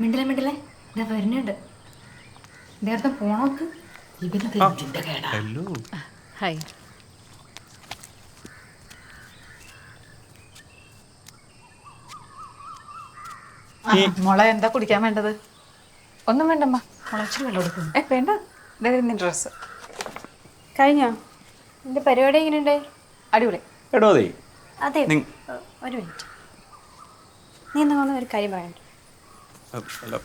മിണ്ടില്ല മിണ്ടില്ലേ? ഇതാ വരുന്നുണ്ട്. നേരത്തെ പോണോക്ക്. ഇവനത് ഇതിന്റെ കേടാ. ഹലോ. ഹായ്. മോളെ എന്താ കുടിക്കാൻ വേണ്ടത്? ഒന്നും വേണ്ടമ്മ. മുളച്ചു വെള്ളം എടുക്കുന്നു ഏ വേണ്ട. ഇതായിരുന്നു ഡ്രസ്സ്. കഴിഞ്ഞോ? എന്റെ പരിപാടി എങ്ങനെയുണ്ട്? അടിപൊളി. എടോ അതേ. അതെ ഒരു മിനിറ്റ്. നീ എന്നാ ഒരു കാര്യം പറയണ്ട. അല്ല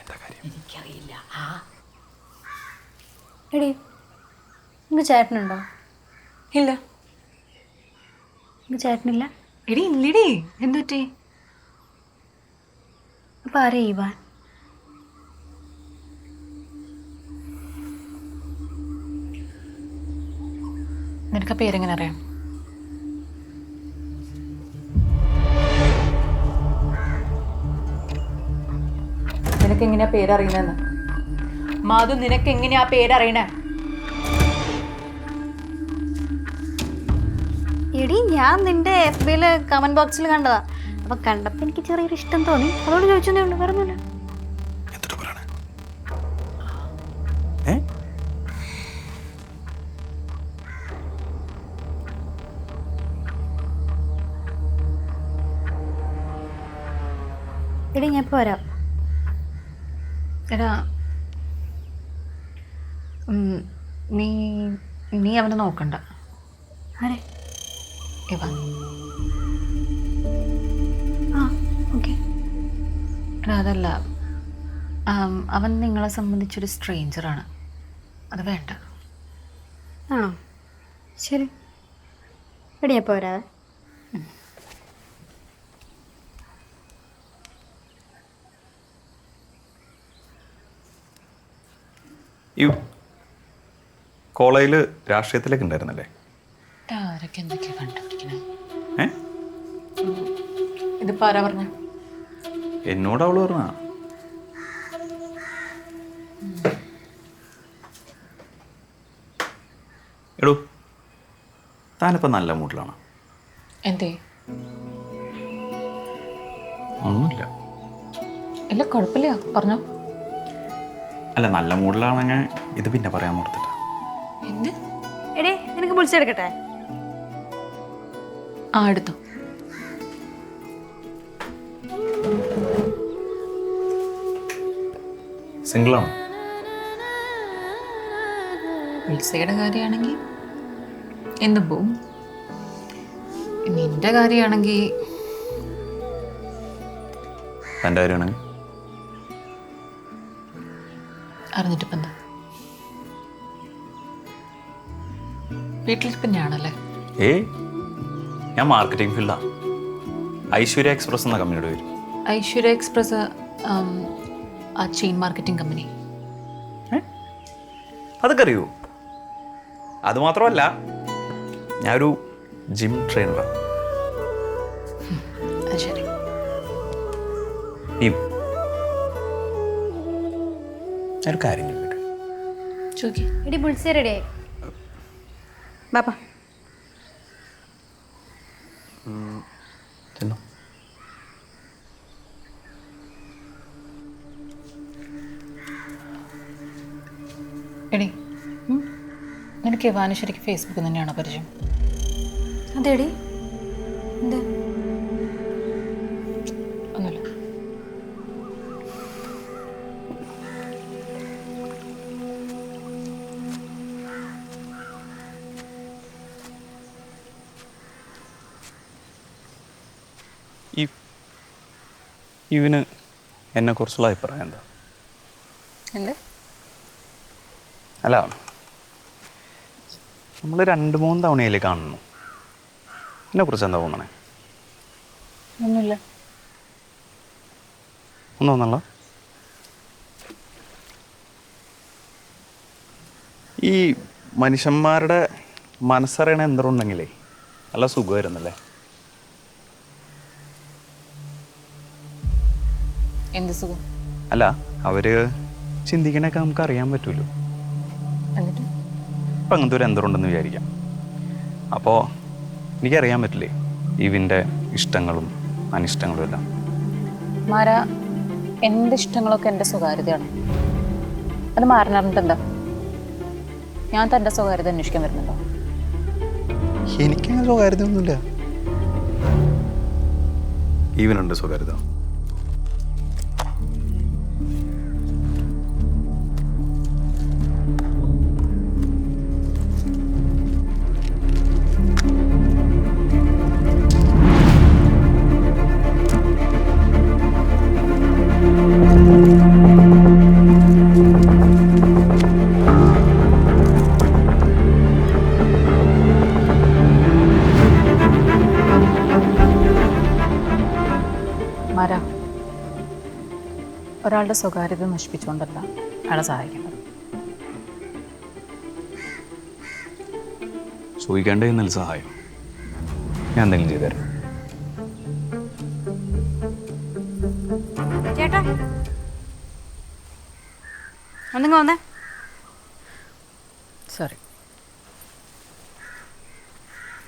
എന്താ കാര്യം? എനിക്കറിയില്ല. എടി നിങ്ങക്ക് ചേട്ടനുണ്ടോ? ഇല്ല. നിങ്ങക്ക് ചേട്ടനില്ല? എടി ഇല്ലടി. എന്തുറ്റി അപ്പൊ ആരാ ഇവാൻ? നിനക്ക് ആ പേരെങ്ങനെ അറിയാം? നിനക്ക് എങ്ങനെയാ പേരറിയണെന്ന് മാധു നിനക്ക് എങ്ങനെയാ പേരറിയണേ? എടി ഞാൻ നിന്റെ എഫ് ബിയിൽ കമന്റ് ബോക്സിൽ കണ്ടതാ. അപ്പൊ കണ്ടപ്പോ എനിക്ക് ചെറിയൊരു ഇഷ്ടം തോന്നി. അതോട് ചോദിച്ചതേ ഉള്ളൂ എടി ഞാൻ ഇപ്പൊ വരാം. എടാ നീ നീ അവനെ നോക്കണ്ട. ആരെ? ഇവ ആ ഓക്കെ. എടാ അതല്ല അവൻ നിങ്ങളെ സംബന്ധിച്ചൊരു സ്ട്രേഞ്ചറാണ്. അത് വേണ്ട. ആണോ? ശരി. എടിയാ ഞാൻ ഈ കോളേജിൽ രാഷ്ട്രീയത്തിലേക്ക് ഉണ്ടായിരുന്നല്ലേ? ആരൊക്കെ എന്തൊക്കെയാ കണ്ടുപിടിക്കണേ? ഏ? ഇതിപ്പോ ആരാ പറഞ്ഞ? എന്നോട് അവൾ പറഞ്ഞ. എടോ താനിപ്പോ നല്ല മൂഡിലാണ് എന്തേ? ഒന്നുമില്ല. ഇല്ല കുഴപ്പമില്ല. പറഞ്ഞോ. അല്ല നല്ല മൂഡിലാണെങ്കിൽ ഇത് പിന്നെ പറയാൻ ഓർത്തിട്ടാ എന്ത്? എടി നിനക്ക് വിളിച്ചെടുക്കട്ടെ ആ എടുത്തു. സിംഗിളാണ്? വിൽസയുടെ കാര്യമാണെങ്കിൽ എന്തും പോവും? നിന്റെ കാര്യമാണെങ്കിൽ തന്റെ കാര്യമാണെങ്കിൽ? അറിഞ്ഞിട്ടിപ്പം എന്താ വീട്ടിലിരിപ്പം ഞാനല്ലേ ഏയ് ഞാൻ മാർക്കറ്റിംഗ് ഫീൽഡാണ് ഐശ്വര്യ എക്സ്പ്രസ് എന്ന കമ്പനിയുടെ പേര്. ഐശ്വര്യ എക്സ്പ്രസ് ആ ചെയിൻ മാർക്കറ്റിംഗ് കമ്പനി. അതൊക്കെ അറിയുമോ അതുമാത്രമല്ല ഞാനൊരു ജിം ട്രെയിനറാണ് ഞാനൊരു കാര്യം ചോദിക്കട്ടെ? ചോദിക്കേ. എടി ബുൾസേ റെഡി ആയി. ബാപ്പാ. ചെന്നോ എടി നിനക്ക് ഫേസ്ബുക്കിൽ തന്നെയാണോ പരിചയം? അതെടി? ഇവന് എന്നെക്കുറിച്ചുള്ള അഭിപ്രായം എന്താ? എന്ത്? അല്ല നമ്മൾ രണ്ട് മൂന്ന് തവണയിലേ കാണുന്നു. എന്നെ എന്നെക്കുറിച്ച് എന്താ തോന്നണേ? ഒന്നുമില്ല. ഒന്നും തോന്നല്ല ഈ മനുഷ്യന്മാരുടെ മനസ്സറിയണ എന്തുണ്ടെങ്കിലേ നല്ല സുഖമായിരുന്നല്ലേ? എന്ത് സുഖം? അല്ല അവർ ചിന്തിക്കണൊക്കെ നമുക്ക് അറിയാൻ പറ്റുമല്ലോ എന്നിട്ട്? ഇപ്പം അങ്ങനത്തെ ഒരു യന്ത്രമുണ്ടെന്ന് വിചാരിക്കാം. അപ്പോൾ എനിക്കറിയാൻ പറ്റില്ലേ ഇവിന്റെ ഇഷ്ടങ്ങളും അനിഷ്ടങ്ങളും എല്ലാം? മാര എന്റെ ഇഷ്ടങ്ങളൊക്കെ എന്റെ സ്വകാര്യതയാണ്. അത് മാറിനറിഞ്ഞിട്ട് എന്താ ഞാൻ തന്റെ സ്വകാര്യത അന്വേഷിക്കാൻ വരുന്നുണ്ടോ? എനിക്കങ്ങനെ സ്വകാര്യതയൊന്നുമില്ല. ഈവനുണ്ട് സ്വകാര്യത. മാര. ഒരാളുടെ സ്വകാര്യത നശിപ്പിച്ചുകൊണ്ടല്ല അയാളെ സഹായിക്കേണ്ടത്. സൂഹിക്കേണ്ട എന്നാൽ സഹായം. ഞാൻ എന്തെങ്കിലും ചെയ്തുതരാം. ചേട്ടാ. ഒന്നിങ്ങ് വന്നേ? സോറി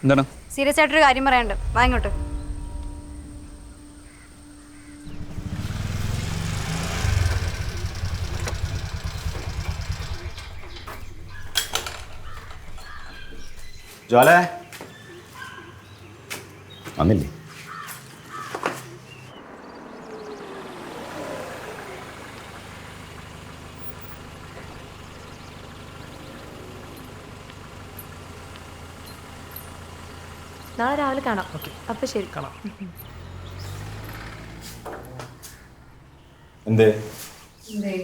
എന്താണ്? സീരിയസ് ആയിട്ടൊരു കാര്യം പറയാനുണ്ട്. വാ ജ്വാലേ വന്നില്ലേ? നാളെ രാവിലെ കാണാം. ഓക്കെ. അപ്പൊ ശരി. കാണാം. എന്തേ? ഒന്ന്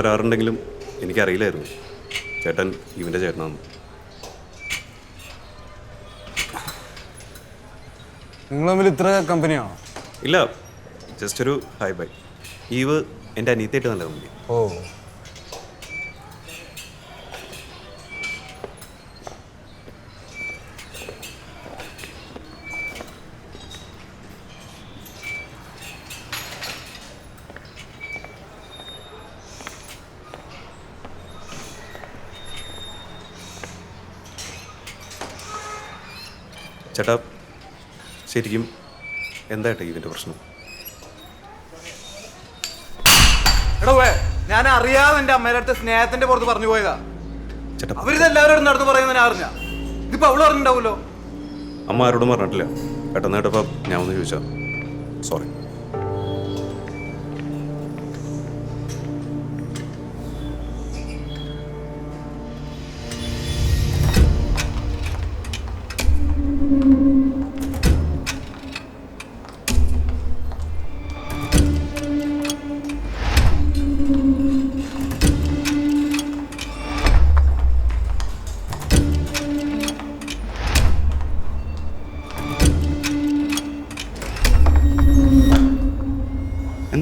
വരാറുണ്ടെങ്കിലും എനിക്കറിയില്ലായിരുന്നു. ചേട്ടൻ ഇവന്റെ ചേട്ടനാണ് നിങ്ങൾ തമ്മിൽ ഇത്ര കമ്പനിയാണോ? ഇല്ല ജസ്റ്റ് ഒരു ഹൈ ബൈ ഈവ് എന്റെ അനിയത്തിയായിട്ട് നല്ല കമ്പനി ഓ. ചേട്ടാ ശരിക്കും എന്തായിട്ടാ ഇതിന്റെ പ്രശ്നം? എടോ ഞാൻ അറിയാതെ എന്റെ അമ്മയുടെ അടുത്ത് സ്നേഹത്തിന്റെ പുറത്ത് പറഞ്ഞു പോയതാ. ചേട്ടാ അവരിത് എല്ലാവരോടും നടന്നു പറയുന്നത് ഞാൻ അറിഞ്ഞ. ഇതിപ്പോ അവൾ പറഞ്ഞിട്ടുണ്ടാവുമല്ലോ. അമ്മ ആരോടും പറഞ്ഞിട്ടില്ല. പെട്ടെന്ന് കേട്ടപ്പോൾ ഞാൻ ഒന്ന് ചോദിച്ചാ സോറി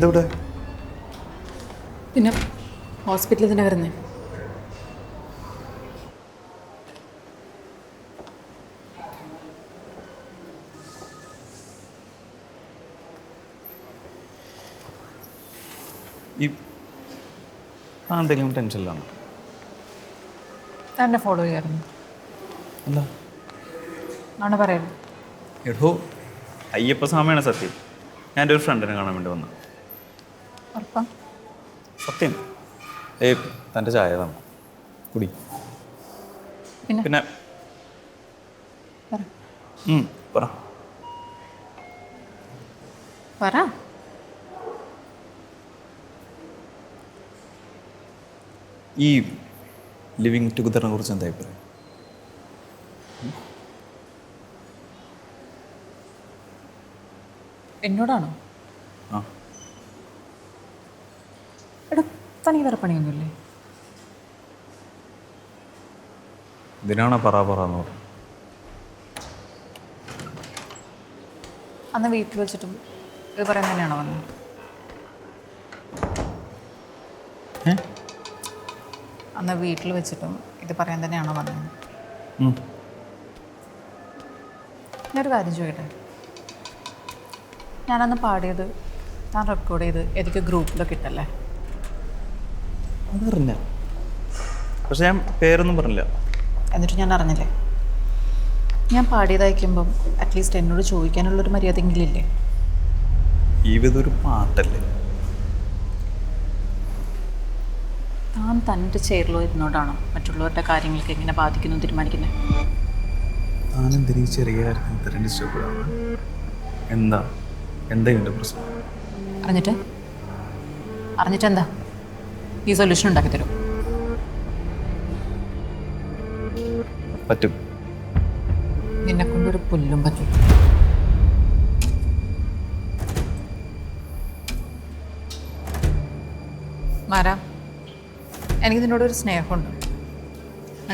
എന്താ ഇവിടെ? പിന്നെ ഹോസ്പിറ്റലിൽ തന്നെ വരുന്നേ ഈ താൻ എന്തെങ്കിലും ടെൻഷനിലാണ്? തന്നെ ഫോളോ ചെയ്യാറുണ്ട് എന്താ? ആണ് പറയുന്നത്. എടോ അയ്യപ്പ സ്വാമിയാണ് സത്യം. ഞാൻ എന്റെ ഒരു ഫ്രണ്ടിനെ കാണാൻ വേണ്ടി വന്നു ഉറപ്പാ. സത്യം. ഏ തന്റെ ചായ തന്നെ? കുടി. പിന്നെ? പിന്നെ. ഉം, പറ. പറ. ഈ ലിവിങ് ടുഗദറിനെ കുറിച്ച് എന്താ അഭിപ്രായം? എന്നോടാണോ ആ എടാ തനിക്ക് വേറെ പണിയൊന്നുമില്ലേ? ഇതിനാണ് പറ പറ എന്ന് അന്ന് വീട്ടിൽ വെച്ചിട്ടും ഇത് പറയാൻ തന്നെയാണോ വന്നത്? അന്ന് വീട്ടിൽ വെച്ചിട്ടും ഇത് പറയാൻ തന്നെയാണോ വന്നത്. ഞാനൊരു കാര്യം ചോദിക്കട്ടെ? ഞാനന്ന് പാടിയത് ഞാൻ റെക്കോർഡ് ചെയ്ത് ഏതൊക്കെ ഗ്രൂപ്പിലൊക്കെ ഇട്ടല്ലേ? അതറിഞ്ഞ. പക്ഷെ ഞാൻ പേരൊന്നും പറഞ്ഞില്ല. എന്നിട്ട് ഞാൻ അറിഞ്ഞില്ലേ? ഞാൻ പാടിയത് അയക്കുമ്പം അറ്റ്ലീസ്റ്റ് എന്നോട് ചോദിക്കാനുള്ളൊരു മര്യാദയെങ്കിലും ഇല്ലേ? ജീവിതം ഒരു പാട്ടല്ലേ? താൻ തന്റെ ചെയറിലോ ഇരുന്നോണ്ടാണോ മറ്റുള്ളവരുടെ കാര്യങ്ങൾക്ക് എങ്ങനെ ബാധിക്കുന്നു തീരുമാനിക്കുന്നത് താനെന്തിനീ ചെറിയ കാര്യത്തിന് ഇത്രയും ഡിസ്റ്റർബ് എന്താ? എന്താ ഇതിന്റെ പ്രശ്നം? അറിഞ്ഞിട്ട്? അറിഞ്ഞിട്ട് എന്താ ഈ സൊല്യൂഷൻ ഉണ്ടാക്കി തരും. പറ്റും. നിന്നെ കൊണ്ടൊരു പുല്ലും പറ്റും. മാരാ എനിക്ക് നിന്നോടൊരു സ്നേഹമുണ്ട്.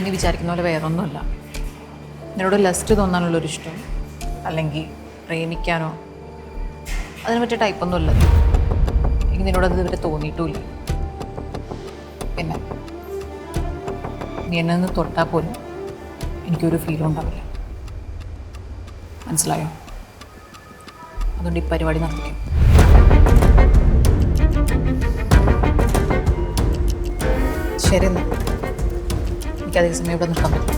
നീ വിചാരിക്കുന്ന പോലെ വേറൊന്നുമല്ല. നിന്നോട് ലസ്റ്റ് തോന്നാനുള്ളൊരു ഇഷ്ടം അല്ലെങ്കിൽ പ്രേമിക്കാനോ അതിനെ പറ്റിയ ടൈപ്പൊന്നുമില്ല എനിക്ക് നിന്നോട് അത് ഇതുവരെ തോന്നിയിട്ടുമില്ല. പിന്നെ നീ എന്നെ ഒന്ന് തൊട്ടാൽ പോലും എനിക്കൊരു ഫീലും ഉണ്ടാവില്ല. മനസ്സിലായോ? അതുകൊണ്ട് ഈ പരിപാടി നടത്തിക്കും ശരി എന്നാൽ എനിക്ക് അധിക സമയം ഇവിടെ നിൽക്കാൻ പറ്റും.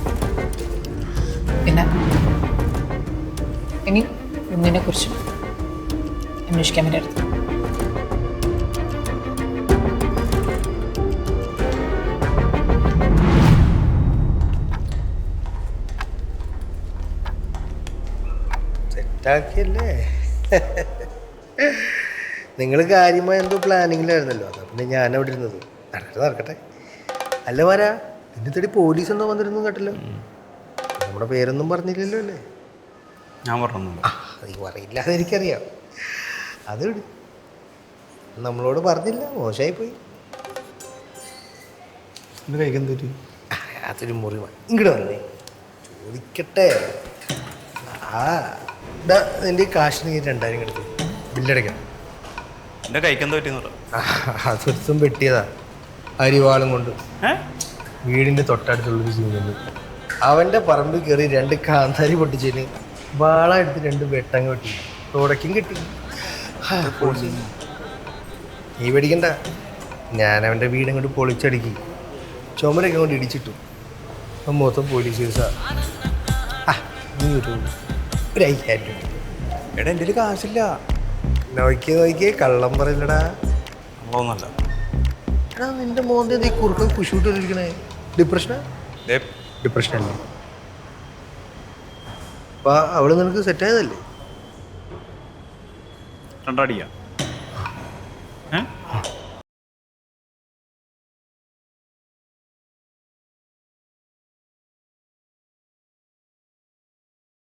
പിന്നെ ഇനി ഒന്നിനെ കുറിച്ച് അന്വേഷിക്കാൻ വേണ്ടി അടുത്ത് സെറ്റാക്കിയല്ലേ നിങ്ങൾ കാര്യമായ എന്തോ പ്ലാനിങ്ങിലായിരുന്നല്ലോ. അതാ പിന്നെ ഞാൻ അവിടെ ഇരുന്നത്. നടക്കട്ടെ നടക്കട്ടെ. അല്ല വരാ നിന്നെ തടി പോലീസ് എന്തോ വന്നിരുന്നു കേട്ടല്ലോ. നമ്മുടെ പേരൊന്നും പറഞ്ഞില്ലല്ലോ അല്ലേ? ഞാൻ പറഞ്ഞു നീ പറയില്ല അതെനിക്കറിയാം അത് വിട്. നമ്മളോട് പറഞ്ഞില്ല മോശമായി പോയി അതൊരു മുറിവാണ് ഇങ്ങോട്ട് വന്നേ. ചോദിക്കട്ടെ. ആ. നിന്റെ ഈ കാശിന് ഈ രണ്ടായിരം കിടക്കും. ബില്ലടയ്ക്കണം എന്റെ കൈക്ക് എന്താ പറ്റിയെന്ന് അതൊരുത്തും വെട്ടിയതാ. അരിവാളും കൊണ്ട്. വീടിന്റെ തൊട്ടടുത്തുള്ളൊരു സീനുണ്ട് അവന്റെ പറമ്പ് കയറി രണ്ട് കാന്താരി പൊട്ടിച്ചതിന് വാള എടുത്ത് രണ്ട് വെട്ടങ്ങ് വെട്ടി. തുടക്കും കിട്ടി. നീ പേടിക്കണ്ട. ഞാൻ അവന്റെ വീട് അങ്ങോട്ട് പൊളിച്ചടുക്കി. ചുമരൊക്കെ കൊണ്ട് ഇടിച്ചിട്ടു. അപ്പം മൊത്തം പോലീസ് കേസാ. ആ നീ ഒരു ഒരു അയ്യായിരം രൂപ എടാ എന്റെ കയ്യിൽ കാശില്ല. നോക്കിയേ നോക്കിയേ കള്ളം പറയില്ലടാ. നമ്മളൊന്നല്ല എടാ നിന്റെ മോന്തെ നീ കുറുക്കം കുശിവിട്ടിരിക്കണേ ഡിപ്രഷനാ അല്ലേ? അപ്പൊ അവൾ നിനക്ക് സെറ്റ് ആയതല്ലേ? രണ്ടടിക്കാം